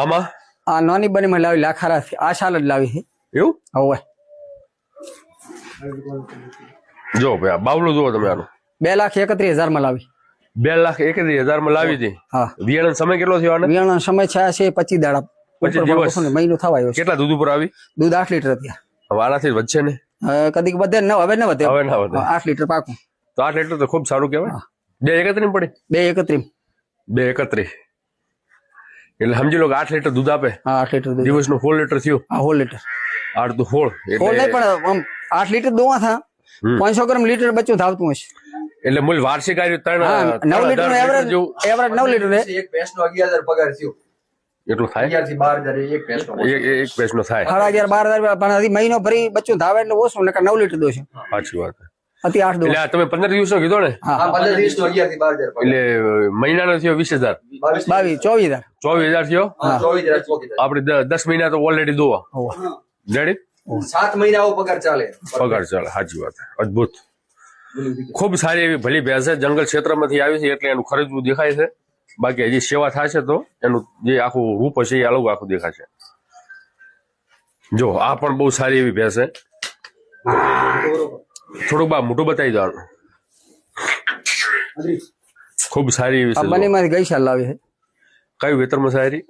આમાં? આ નાની બનીમાં લાવી લાખારાથી આ સાલ જ લાવી છે. એવું? હવે. જો ભાઈ આ બાવલું જુઓ તમે આનું. બે લાખ એકત્રીસ હજારમાં લાવી. બે લાખ એકત્રીસ હજારમાં લાવી હતી. હા. વિયાણા સમય કેટલો થયો આને? વિયાણો સમય છે છે પચીસ દાડા. પચીસ ઉપર દિવસ. બસો ને મહિનો થવા આવ્યો છે. કેટલા દૂધ ઉપર આવી? દૂધ આઠ લીટર અત્યારે હવે આનાથી વધશે ને? હવે કદીક વધે ને હવે ન વધે. હવે ના વધે. હા, આઠ લીટર પાકું. તો આઠ લીટર તો ખૂબ સારું કહેવાય. બે એકત્રીસ પડી? બે એકત્રીસ. બે એકત્રીસ. એટલે સમજી લો કે આઠ લીટર દૂધ આપે. હા આઠ લીટર દિવસનું હોલ લીટર થયું. હા હોલ લીટર. આઠ તો હોળ. હોળ નહીં પણ આમ આઠ લીટર દોવા થા. પાંચસો ગ્રામ લીટર બચ્ચું ધાવતું હશે. એટલે મૂળ વાર્ષિક આવ્યું ત્રણ નવ લીટર એવરેજ એવરેજ નવ લીટર એક ભેંસ નો અગિયાર હજાર પગાર થયો. એટલું થાય? અગિયારથી બાર હજાર એક થાય. સાડા અગિયાર બાર હજાર પણ હજી મહિનો ભરી બચ્ચું ધાવે એટલે ઓછું નકર નવ લીટર દોશે સાચી વાત અતિ આઠ દિવસ. એટલે તમે પંદર દિવસનો કીધો ને? હા પંદર દિવસ નો અગિયારથી બાર હજાર એટલે મહિનાનો થયો વીસ હજાર. બાવીસ ચોવીસ હજાર. ચોવીસ હજાર થયો? આપડે ચોવીસ હજાર આપણે દસ મહિના તો ઓલરેડી દોવા. રેડી સાત મહિનાઓ પગાર ચાલે. પગાર ચાલે સાચી વાત અદભુત. ખૂબ સારી એવી ભલી ભેંસ છે. જંગલ ક્ષેત્રમાંથી આવી છે એટલે એનું ખરીદવું દેખાય છે. બાકી હજી સેવા થશે તો એનું જે આખું રૂપ હશે એ અલગ આખું દેખાશે. જો આ પણ બહુ સારી એવી ભેંસ છે. થોડુંક બા મોટું બતાવી દેવાનું ખૂબ સારી એવી મને. બનીમાંથી ગઈ સાલ લાવી છે કયું વેતરમાં સારી?